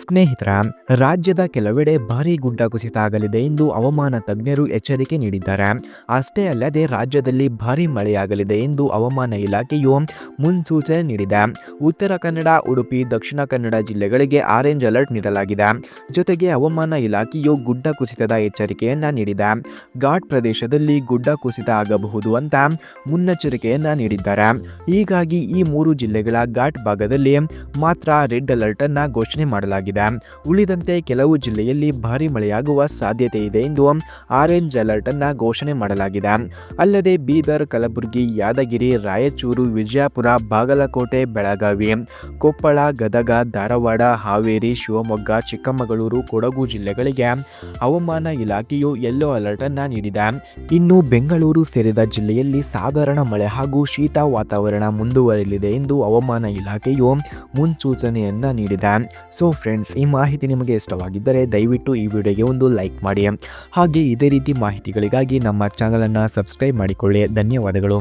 ಸ್ನೇಹಿತರ, ರಾಜ್ಯದ ಕೆಲವೆಡೆ ಭಾರೀ ಗುಡ್ಡ ಕುಸಿತ ಆಗಲಿದೆ ಎಂದು ಹವಾಮಾನ ತಜ್ಞರು ಎಚ್ಚರಿಕೆ ನೀಡಿದ್ದಾರೆ. ಅಷ್ಟೇ ಅಲ್ಲದೆ ರಾಜ್ಯದಲ್ಲಿ ಭಾರಿ ಮಳೆಯಾಗಲಿದೆ ಎಂದು ಹವಾಮಾನ ಇಲಾಖೆಯು ಮುನ್ಸೂಚನೆ ನೀಡಿದೆ. ಉತ್ತರ ಕನ್ನಡ, ಉಡುಪಿ, ದಕ್ಷಿಣ ಕನ್ನಡ ಜಿಲ್ಲೆಗಳಿಗೆ ಆರೆಂಜ್ ಅಲರ್ಟ್ ನೀಡಲಾಗಿದೆ. ಜೊತೆಗೆ ಹವಾಮಾನ ಇಲಾಖೆಯು ಗುಡ್ಡ ಕುಸಿತದ ಎಚ್ಚರಿಕೆಯನ್ನ ನೀಡಿದೆ. ಘಾಟ್ ಪ್ರದೇಶದಲ್ಲಿ ಗುಡ್ಡ ಕುಸಿತ ಆಗಬಹುದು ಅಂತ ಮುನ್ನೆಚ್ಚರಿಕೆಯನ್ನ ನೀಡಿದ್ದಾರೆ. ಹೀಗಾಗಿ ಈ ಮೂರು ಜಿಲ್ಲೆಗಳ ಘಾಟ್ ಭಾಗದಲ್ಲಿ ಮಾತ್ರ ರೆಡ್ ಅಲರ್ಟ್ ಅನ್ನ ಘೋಷಣೆ ಮಾಡಲಾಗಿದೆ. ಉಳಿದಂತೆ ಕೆಲವು ಜಿಲ್ಲೆಯಲ್ಲಿ ಭಾರಿ ಮಳೆಯಾಗುವ ಸಾಧ್ಯತೆ ಇದೆ ಎಂದು ಆರೆಂಜ್ ಅಲರ್ಟ್ ಅನ್ನ ಘೋಷಣೆ ಮಾಡಲಾಗಿದೆ. ಅಲ್ಲದೆ ಬೀದರ್, ಕಲಬುರಗಿ, ಯಾದಗಿರಿ, ರಾಯಚೂರು, ವಿಜಯಪುರ, ಬಾಗಲಕೋಟೆ, ಬೆಳಗಾವಿ, ಕೊಪ್ಪಳ, ಗದಗ, ಧಾರವಾಡ, ಹಾವೇರಿ, ಶಿವಮೊಗ್ಗ, ಚಿಕ್ಕಮಗಳೂರು, ಕೊಡಗು ಜಿಲ್ಲೆಗಳಿಗೆ ಹವಾಮಾನ ಇಲಾಖೆಯು ಯೆಲ್ಲೋ ಅಲರ್ಟ್ ಅನ್ನ ನೀಡಿದೆ. ಇನ್ನು ಬೆಂಗಳೂರು ಸೇರಿದ ಜಿಲ್ಲೆಯಲ್ಲಿ ಸಾಧಾರಣ ಮಳೆ ಹಾಗೂ ಶೀತ ವಾತಾವರಣ ಮುಂದುವರಿಯಲಿದೆ ಎಂದು ಹವಾಮಾನ ಇಲಾಖೆಯು ಮುನ್ಸೂಚನೆಯನ್ನ ನೀಡಿದೆ. ಸೊ ಫ್ರೆಂಡ್ಸ್, ಈ ಮಾಹಿತಿ ನಿಮಗೆ ಇಷ್ಟವಾಗಿದ್ದರೆ ದಯವಿಟ್ಟು ಈ ವಿಡಿಯೋಗೆ ಒಂದು ಲೈಕ್ ಮಾಡಿ. ಹಾಗೆ ಇದೇ ರೀತಿ ಮಾಹಿತಿಗಳಿಗಾಗಿ ನಮ್ಮ ಚಾನಲನ್ನು ಸಬ್ಸ್ಕ್ರೈಬ್ ಮಾಡಿಕೊಳ್ಳಿ. ಧನ್ಯವಾದಗಳು.